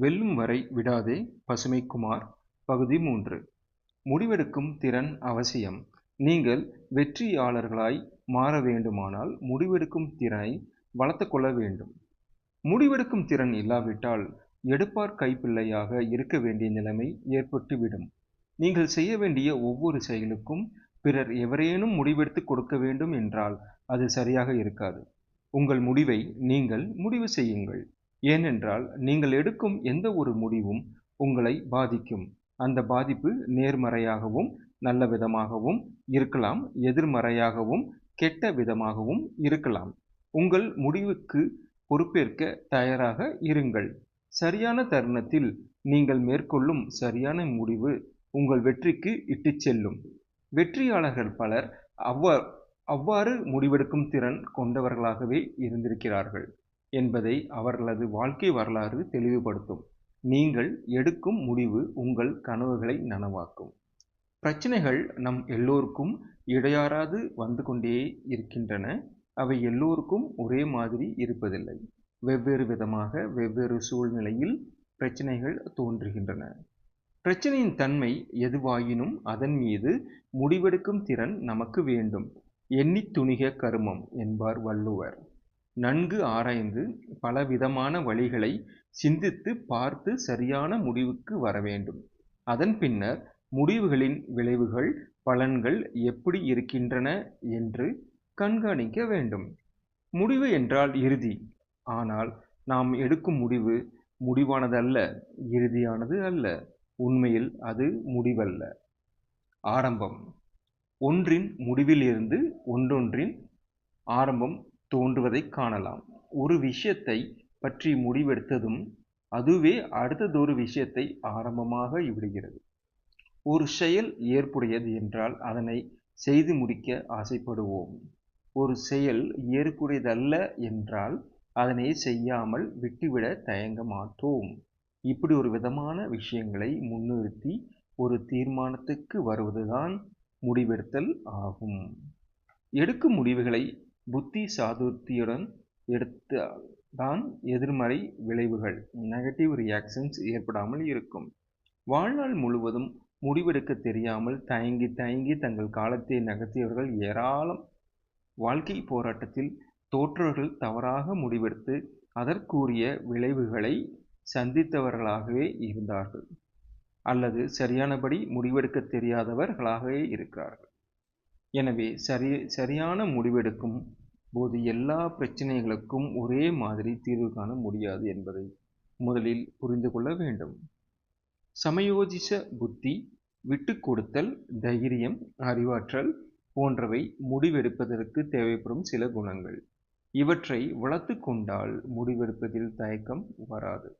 வெல்லும் வரை விடாதே பசுமைக்குமார் பகுதி மூன்று. முடிவெடுக்கும் திறன் அவசியம். நீங்கள் வெற்றியாளர்களாய் மாற வேண்டுமானால் முடிவெடுக்கும் திறனை வளர்த்து கொள்ள வேண்டும். முடிவெடுக்கும் திறன் இல்லாவிட்டால் எடுப்பார் கைப்பிள்ளையாக இருக்க வேண்டிய நிலைமை ஏற்பட்டுவிடும். நீங்கள் செய்ய வேண்டிய ஒவ்வொரு செயலுக்கும் பிறர் எவரேனும் முடிவெடுத்து கொடுக்க வேண்டும் என்றால் அது சரியாக இருக்காது. உங்கள் முடிவை நீங்கள் முடிவு செய்யுங்கள். ஏனென்றால் நீங்கள் எடுக்கும் எந்த ஒரு முடிவும் உங்களை பாதிக்கும். அந்த பாதிப்பு நேர்மறையாகவும் நல்ல விதமாகவும் இருக்கலாம் எதிர்மறையாகவும் கெட்ட விதமாகவும் இருக்கலாம். உங்கள் முடிவுக்கு பொறுப்பேற்க தயாராக இருங்கள். சரியான தருணத்தில் நீங்கள் மேற்கொள்ளும் சரியான முடிவு உங்கள் வெற்றிக்கு இட்டுச் செல்லும். வெற்றியாளர்கள் பலர் அவ்வா அவ்வாறு முடிவெடுக்கும் திறன் கொண்டவர்களாகவே இருந்திருக்கிறார்கள். என்பதை அவர்களது வாழ்க்கை வரலாறு தெளிவுபடுத்தும். நீங்கள் எடுக்கும் முடிவு உங்கள் கனவுகளை நனவாக்கும். பிரச்சனைகள் நம் எல்லோருக்கும் இடையாறாது வந்து கொண்டே இருக்கின்றன. அவை எல்லோருக்கும் ஒரே மாதிரி இருப்பதில்லை. வெவ்வேறு விதமாக வெவ்வேறு சூழ்நிலையில் பிரச்சனைகள் தோன்றுகின்றன. பிரச்சனையின் தன்மை எதுவாயினும் அதன் மீது முடிவெடுக்கும் திறன் நமக்கு வேண்டும். எண்ணி துணிக கருமம் என்பார் வள்ளுவர். நன்கு ஆராய்ந்து பலவிதமான வழிகளை சிந்தித்து பார்த்து சரியான முடிவுக்கு வர வேண்டும். அதன் பின்னர் முடிவுகளின் விளைவுகள் பலன்கள் எப்படி இருக்கின்றன என்று கண்காணிக்க வேண்டும். முடிவு என்றால் இறுதி. ஆனால் நாம் எடுக்கும் முடிவு முடிவானதல்ல இறுதியானது அல்ல. உண்மையில் அது முடிவல்ல. ஆரம்பம். ஒன்றின் முடிவிலிருந்து ஒன்றொன்றின் ஆரம்பம் தோன்றுவதை காணலாம். ஒரு விஷயத்தை பற்றி முடிவெடுத்ததும் அதுவே அடுத்ததொரு விஷயத்தை ஆரம்பமாக விடுகிறது. ஒரு செயல் ஏற்புடையது என்றால் அதனை செய்து முடிக்க ஆசைப்படுவோம். ஒரு செயல் ஏற்புடையதல்ல என்றால் அதனை செய்யாமல் விட்டுவிட தயங்க மாட்டோம். இப்படி ஒரு விதமான விஷயங்களை முன்னிறுத்தி ஒரு தீர்மானத்துக்கு வருவதுதான் முடிவெடுத்தல் ஆகும். எடுக்கும் முடிவுகளை புத்தி சாதுர்த்தியுடன் எடுத்தால் தான் எதிர்மறை விளைவுகள் நெகட்டிவ் ரியாக்ஷன்ஸ் ஏற்படாமல் இருக்கும். வாழ்நாள் முழுவதும் முடிவெடுக்க தெரியாமல் தயங்கி தயங்கி தங்கள் காலத்தை நகர்த்தியவர்கள் ஏராளம். வாழ்க்கை போராட்டத்தில் தோற்றவர்கள் தவறாக முடிவெடுத்து அதற்குரிய விளைவுகளை சந்தித்தவர்களாகவே இருந்தார்கள். அல்லது சரியானபடி முடிவெடுக்க தெரியாதவர்களாகவே இருக்கிறார்கள். எனவே சரி சரியான முடிவெடுக்கும் போது எல்லா பிரச்சனைகளுக்கும் ஒரே மாதிரி தீர்வு காண முடியாது என்பதை முதலில் புரிந்து கொள்ள வேண்டும். சமயோஜிச புத்தி விட்டு கொடுத்தல் தைரியம் அறிவாற்றல் போன்றவை முடிவெடுப்பதற்கு தேவைப்படும் சில குணங்கள். இவற்றை வளர்த்து கொண்டால் முடிவெடுப்பதில் தயக்கம் வராது.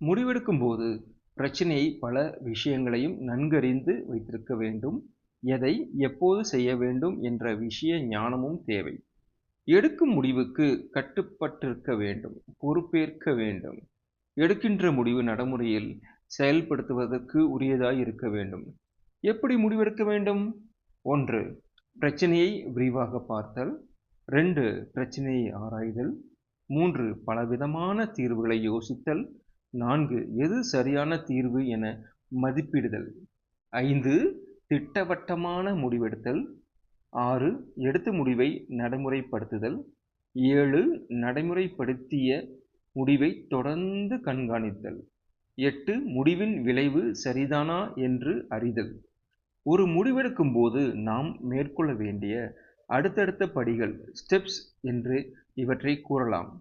முடிவெடுக்கும் போது பிரச்சனையை பல விஷயங்களையும் நன்கறிந்து வைத்திருக்க வேண்டும். எதை எப்போது செய்ய வேண்டும் என்ற விஷய ஞானமும் தேவை. எடுக்கும் முடிவுக்கு கட்டுப்பட்டிருக்க வேண்டும் பொறுப்பேற்க வேண்டும். எடுக்கின்ற முடிவு நடைமுறையில் செயல்படுத்துவதற்கு உரியதாய் இருக்க வேண்டும். எப்படி முடிவெடுக்க வேண்டும்? ஒன்று பிரச்சனையை விரிவாக பார்த்தல். ரெண்டு பிரச்சனையை ஆராய்தல். மூன்று பலவிதமான தீர்வுகளை யோசித்தல். நான்கு எது சரியான தீர்வு என மதிப்பிடுதல். ஐந்து திட்டவட்டமான முடிவெடுத்தல். ஆறு எடுத்த முடிவை நடைமுறைப்படுத்துதல். ஏழு நடைமுறைப்படுத்திய முடிவை தொடர்ந்து கண்காணித்தல். எட்டு முடிவின் விளைவு சரிதானா என்று அறிதல். ஒரு முடிவெடுக்கும் போது நாம் மேற்கொள்ள வேண்டிய அடுத்தடுத்த படிகள் ஸ்டெப்ஸ் என்று இவற்றை கூறலாம்.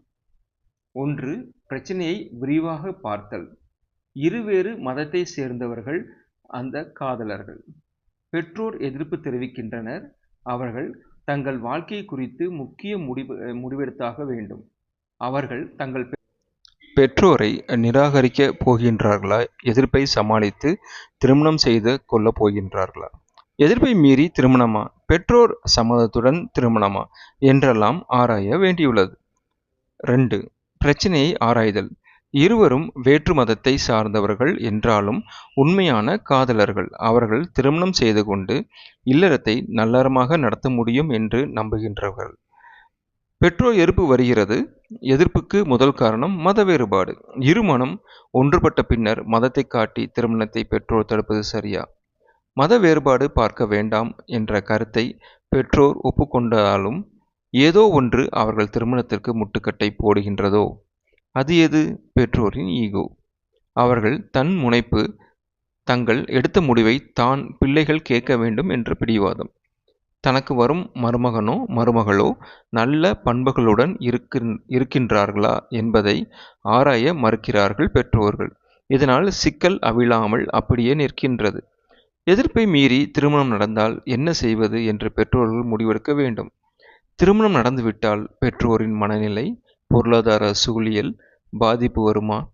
ஒன்று பிரச்சனையை விரிவாக பார்த்தல். இருவேறு மதத்தை சேர்ந்தவர்கள் அந்த காதலர்கள். பெற்றோர் எதிர்ப்பு தெரிவிக்கின்றனர். அவர்கள் தங்கள் வாழ்க்கை குறித்து முக்கிய முடிவு முடிவெடுத்தாக வேண்டும். அவர்கள் தங்கள் பெற்றோரை நிராகரிக்க போகின்றார்களா? எதிர்ப்பை சமாளித்து திருமணம் செய்து கொள்ளப் போகின்றார்களா? எதிர்ப்பை மீறி திருமணமா? பெற்றோர் சம்மதத்துடன் திருமணமா? என்றெல்லாம் ஆராய வேண்டியுள்ளது. ரெண்டு பிரச்சனையை ஆராய்தல். இருவரும் வேற்று மதத்தை சார்ந்தவர்கள் என்றாலும் உண்மையான காதலர்கள். அவர்கள் திருமணம் செய்து கொண்டு இல்லறத்தை நல்லறமாக நடத்த முடியும் என்று நம்புகின்றவர்கள். பெற்றோர் எதிர்ப்பு வருகிறது. எதிர்ப்புக்கு முதல் காரணம் மத வேறுபாடு. இருமனம் ஒன்றுபட்ட பின்னர் மதத்தை காட்டி திருமணத்தை பெற்றோர் தடுப்பது சரியா? மத வேறுபாடு பார்க்க வேண்டாம் என்ற கருத்தை பெற்றோர் ஒப்புக்கொண்டாலும் ஏதோ ஒன்று அவர்கள் திருமணத்திற்கு முட்டுக்கட்டை போடுகின்றதோ? அது எது? பெற்றோரின் ஈகோ. அவர்கள் தன் முனைப்பு தங்கள் எடுத்த முடிவை தான் பிள்ளைகள் கேட்க வேண்டும் என்ற பிடிவாதம். தனக்கு வரும் மருமகனோ மருமகளோ நல்ல பண்புகளுடன் இருக்கின்றார்களா என்பதை ஆராய மறுக்கிறார்கள் பெற்றோர்கள். இதனால் சிக்கல் அவிழாமல் அப்படியே நிற்கின்றது. எதிர்ப்பை மீறி திருமணம் நடந்தால் என்ன செய்வது என்று பெற்றோர்கள் முடிவெடுக்க வேண்டும். திருமணம் நடந்துவிட்டால் பெற்றோரின் மனநிலை பொருளாதார சூழியல் பாதிப்பு வருமா?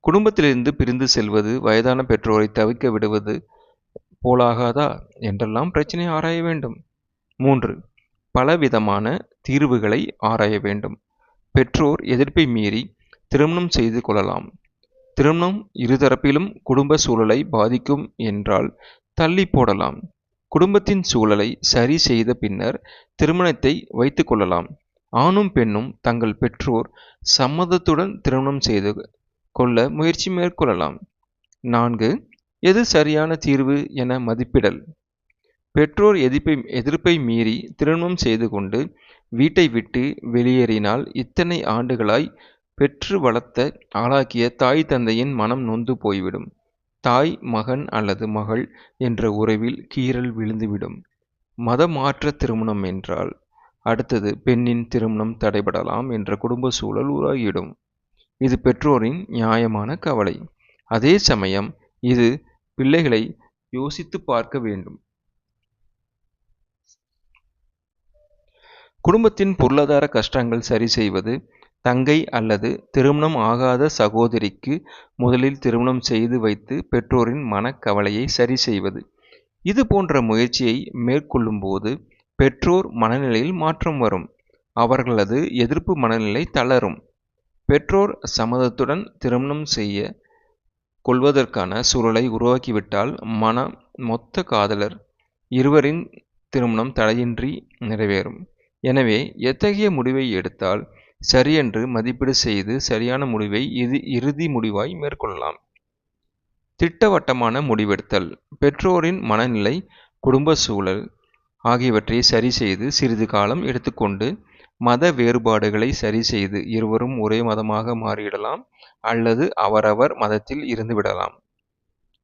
குடும்பத்திலிருந்து பிரிந்து செல்வது வயதான பெற்றோரை தவிக்க விடுவது போலாகாதா? என்றெல்லாம் பிரச்சனை ஆராய வேண்டும். மூன்று பலவிதமான தீர்வுகளை ஆராய வேண்டும். பெற்றோர் எதிர்ப்பை மீறி திருமணம் செய்து கொள்ளலாம். திருமணம் இருதரப்பிலும் குடும்ப சூழலை பாதிக்கும் என்றால் தள்ளி போடலாம். குடும்பத்தின் சூழலை சரி செய்த பின்னர் திருமணத்தை வைத்து கொள்ளலாம். ஆணும் பெண்ணும் தங்கள் பெற்றோர் சம்மதத்துடன் திருமணம் செய்து கொள்ள முயற்சி மேற்கொள்ளலாம். நான்கு எது சரியான தீர்வு என மதிப்பிடல். பெற்றோர் எதிர்ப்பை எதிர்ப்பை மீறி திருமணம் செய்து கொண்டு வீட்டை விட்டு வெளியேறினால் இத்தனை ஆண்டுகளாய் பெற்று வளர்த்த ஆளாக்கிய தாய் தந்தையின் மனம் நொந்து போய்விடும். தாய் மகன் அல்லது மகள் என்ற உறவில் கீறல் விழுந்துவிடும். மதமாற்ற திருமணம் என்றால் அடுத்தது பெண்ணின் திருமணம் தடைபடலாம் என்ற குடும்ப சூழல் உருவாகிவிடும். இது பெற்றோரின் நியாயமான கவலை. அதே சமயம் இது பிள்ளைகளை யோசித்து பார்க்க வேண்டும். குடும்பத்தின் பொருளாதார கஷ்டங்கள் சரி செய்வது தங்கை அல்லது திருமணம் ஆகாத சகோதரிக்கு முதலில் திருமணம் செய்து வைத்து பெற்றோரின் மனக்கவலையை சரி செய்வது. இது போன்ற முயற்சியை மேற்கொள்ளும்போது பெற்றோர் மனநிலையில் மாற்றம் வரும். அவர்களது எதிர்ப்பு மனநிலை தளரும். பெற்றோர் சம்மதத்துடன் திருமணம் செய்ய கொள்வதற்கான சூழலை உருவாக்கிவிட்டால் மன மொத்த காதலர் இருவரின் திருமணம் தடையின்றி நிறைவேறும். எனவே எத்தகைய முடிவை எடுத்தால் சரியென்று மதிப்பீடு செய்து சரியான முடிவை இது இறுதி முடிவாய் மேற்கொள்ளலாம். திட்டவட்டமான முடிவெடுத்தல். பெற்றோரின் மனநிலை குடும்ப சூழல் ஆகியவற்றை சரி செய்து சிறிது காலம் எடுத்துக்கொண்டு மத வேறுபாடுகளை சரி செய்து இருவரும் ஒரே மதமாக மாறிவிடலாம் அல்லது அவரவர் மதத்தில் இருந்துவிடலாம்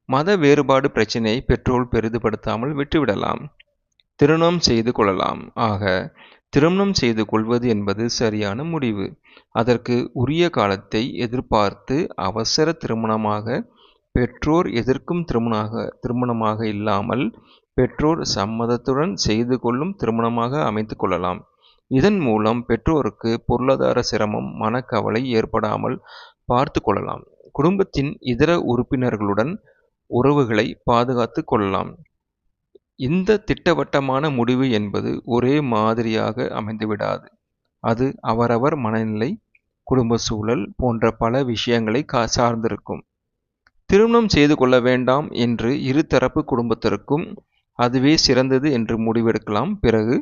மத வேறுபாடு பிரச்சினையை பெற்றோர் பெரிதுபடுத்தாமல் விட்டுவிடலாம். திருமணம் செய்து கொள்ளலாம். ஆக திருமணம் செய்து கொள்வது என்பது சரியான முடிவு. அதற்கு உரிய காலத்தை எதிர்பார்த்து அவசர திருமணமாக பெற்றோர் எதிர்க்கும் திருமணமாக திருமணமாக இல்லாமல் பெற்றோர் சம்மதத்துடன் செய்து கொள்ளும் திருமணமாக அமைத்து கொள்ளலாம். இதன் மூலம் பெற்றோருக்கு பொருளாதார சிரமம் மனக்கவலை ஏற்படாமல் பார்த்து கொள்ளலாம். குடும்பத்தின் இதர உறுப்பினர்களுடன் உறவுகளை பாதுகாத்து கொள்ளலாம். இந்த திட்டவட்டமான முடிவு என்பது ஒரே மாதிரியாக அமைந்துவிடாது. அது அவரவர் மனநிலை குடும்ப சூழல் போன்ற பல விஷயங்களை சார்ந்திருக்கும். திருமணம் செய்து கொள்ள வேண்டாம் என்று இருதரப்பு குடும்பத்திற்கும் அதுவே சிறந்தது என்று முடிவெடுக்கலாம். பிறகு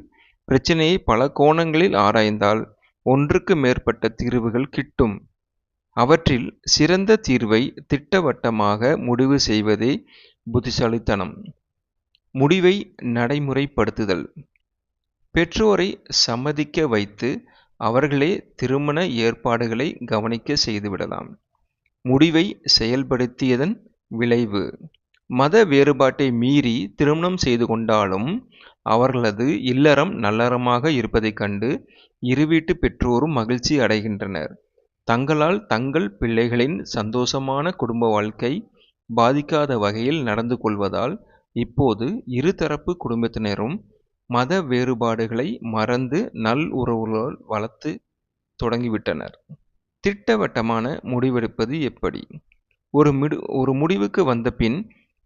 பிரச்சனையை பல கோணங்களில் ஆராய்ந்தால் ஒன்றுக்கு மேற்பட்ட தீர்வுகள் கிட்டும். அவற்றில் சிறந்த தீர்வை திட்டவட்டமாக முடிவு செய்வதே புத்திசாலித்தனம். முடிவை நடைமுறைப்படுத்துதல். பெற்றோரை சம்மதிக்க வைத்து அவர்களே திருமண ஏற்பாடுகளை கவனிக்க செய்துவிடலாம். முடிவை செயல்படுத்தியதன் விளைவு. மத வேறுபாட்டை மீறி திருமணம் செய்து கொண்டாலும் அவர்களது இல்லறம் நல்லறமாக இருப்பதைக் கண்டு இருவீட்டு பெற்றோரும் மகிழ்ச்சி அடைகின்றனர். தங்களால் தங்கள் பிள்ளைகளின் சந்தோஷமான குடும்ப வாழ்க்கை பாதிக்காத வகையில் நடந்து கொள்வதால் இப்போது இருதரப்பு குடும்பத்தினரும் மத வேறுபாடுகளை மறந்து நல் உறவுகளால் வளர்த்து தொடங்கிவிட்டனர். திட்டவட்டமான முடிவெடுப்பது எப்படி? ஒரு மிடு ஒரு முடிவுக்கு வந்த பின்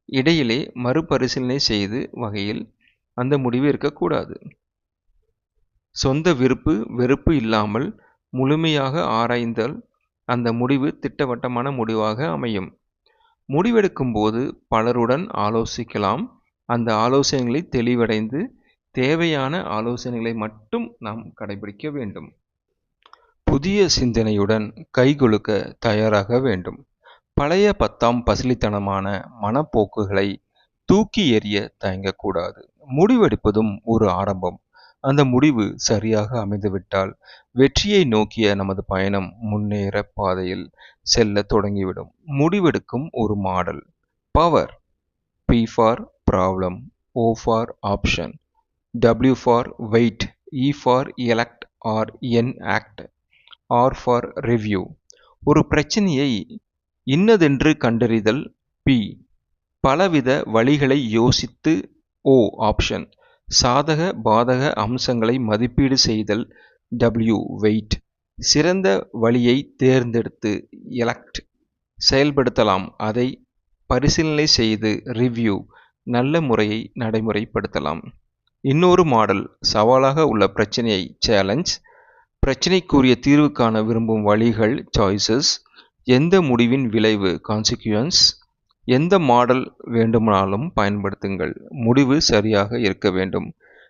இடையிலே மறுபரிசீலனை செய்து வகையில் அந்த முடிவு இருக்கக்கூடாது. சொந்த விருப்பு வெறுப்பு இல்லாமல் முழுமையாக ஆராய்ந்தால் அந்த முடிவு திட்டவட்டமான முடிவாக அமையும். முடிவெடுக்கும் போது பலருடன் ஆலோசிக்கலாம். அந்த ஆலோசனைகளை தெளிவடைந்து தேவையான ஆலோசனைகளை மட்டும் நாம் கடைபிடிக்க வேண்டும். புதிய சிந்தனையுடன் கைகொழுக்க தயாராக வேண்டும். பழைய பத்தாம் பசிலித்தனமான மனப்போக்குகளை தூக்கி எறிய தயங்கக்கூடாது. முடிவெடுப்பதும் ஒரு ஆரம்பம். அந்த முடிவு சரியாக அமைந்துவிட்டால் வெற்றியை நோக்கிய நமது பயணம் முன்னேற பாதையில் செல்ல தொடங்கிவிடும். முடிவெடுக்கும் ஒரு model. Power. P for problem O for option W for wait E for elect or enact R for review ஒரு பிரச்சனையை இன்னதென்று கண்டறிதல் பி பலவித வழிகளை யோசித்து ஓ ஆப்ஷன் சாதக பாதக அம்சங்களை மதிப்பீடு செய்தல் டபிள்யூ வெயிட் சிறந்த வழியை தேர்ந்தெடுத்து எலக்ட் செயல்படுத்தலாம். அதை பரிசீலனை செய்து ரிவ்யூ நல்ல முறையை நடைமுறைப்படுத்தலாம். இன்னொரு மாடல் சவாலாக உள்ள பிரச்சனையை சேலஞ்ச் பிரச்சனைக்குரிய தீர்வு காண விரும்பும் வழிகள் சாய்ஸஸ் எந்த முடிவின் விளைவு கான்சிக்யூன்ஸ் எந்த மாடல் வேண்டுமானாலும் பயன்படுத்துங்கள். முடிவு சரியாக இருக்க வேண்டும்.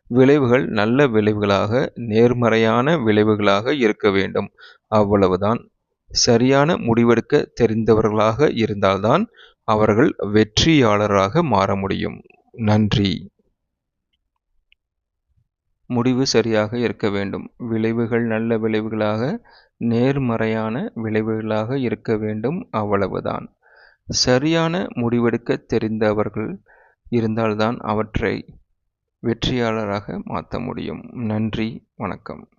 விளைவுகள் நல்ல விளைவுகளாக நேர்மறையான விளைவுகளாக இருக்க வேண்டும். அவ்வளவுதான். சரியான முடிவெடுக்க தெரிந்தவர்களாக இருந்தால்தான் அவர்கள் வெற்றியாளராக மாற முடியும். நன்றி. முடிவு சரியாக இருக்க வேண்டும். விளைவுகள் நல்ல விளைவுகளாக நேர்மறையான விளைவுகளாக இருக்க வேண்டும் அவ்வளவுதான். சரியான முடிவெடுக்க தெரிந்தவர்கள் இருந்தால்தான் அவற்றை வெற்றியாளராக மாற்ற முடியும். நன்றி வணக்கம்.